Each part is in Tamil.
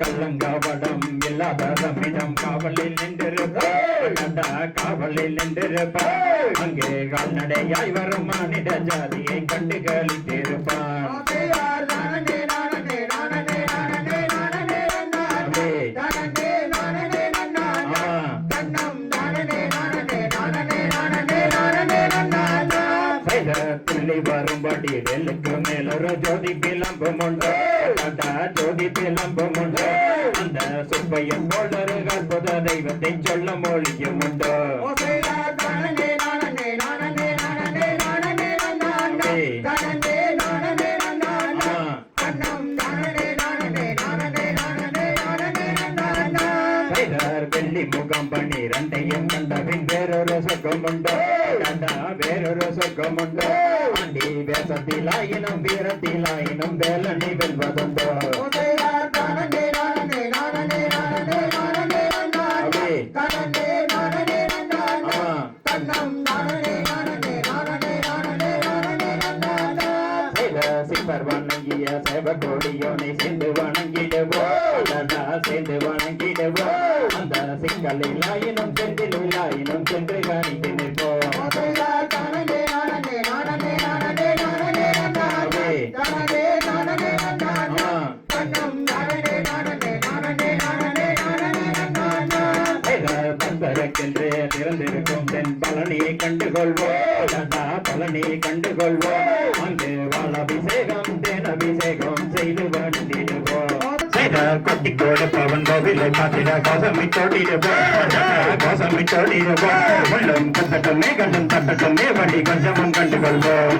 கள்ளங்காவடம் இல்லாத சமயம் காவலில் நின்றிருப்பா. காவலில் நின்றிருப்பா. அங்கே கால்நடையாய் வரும் மானிட ஜாதியை கண்டு கழித்திருப்பான் துள்ளி வரும்படி வெளுக்கு மேல ஒரு ஜோதி பிளம்பும் உண்டு ஜோதி பிளம்பும் உண்டு அந்த சுப்பையன் போலொரு அற்புத தெய்வத்தை சொல்ல மொழியும் உண்டு. வெள்ளி முகம் பன்னிரண்டையும் கண்டபின் வேறொரு சொக்கம் உண்டு டாடா வேறொரு சொக்கம் ஆண்டி வேசத்திலாயினும் வீரத்திலாயினும் வேலனை வெல்வதுண்டோ. வணங்கிய சேவகோடியோனை சேர்ந்து வணங்கிடுவோம் டாடா சேர்ந்து வணங்கிடுவோம் அந்த சிக்கலிலாயினும் செந்திலாயினும் சென்று கணித்து நிற்போம். பக்தருக்கென்று திறந்திருக்கும் தென் பழனியை கண்டுகொள்வோம். பழனியை கண்டுகொள்வோம். அங்கு வாழ அபிஷேகம் தேன் அபிஷேகம் செய்து வந்திடுவோம் கொட்டி கொடுப்பவன் கோவிலை காத்திட கோசமிட்டோடிடுவோம் கோசமிட்டோடிடுவோம் உள்ளம் கத்தட்டுமே கண்ணும் தட்டட்டுமே வண்டி கொஞ்சமும் கண்டுகொள்வோம்.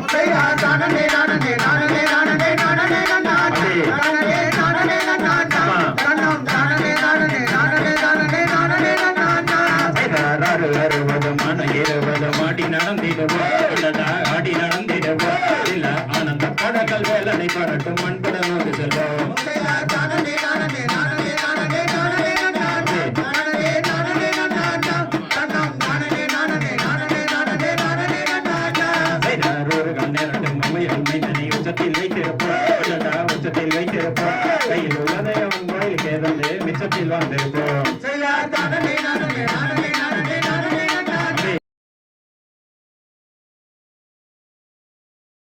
செய்தார் அறுபது மன இருபது நடந்திடுவோம் ஆடி நடந்திடுவோம் இல்ல ஆனந்த படங்கள் வேலனை படட்டும் மண்பட நோக்கி செல்வோம் உச்சத்தில் வைத்திருப்போம் கையில் உள்ளதை அவன் கோயிலுக்கு ஏதந்து மிச்சத்தில் வந்திருப்போம்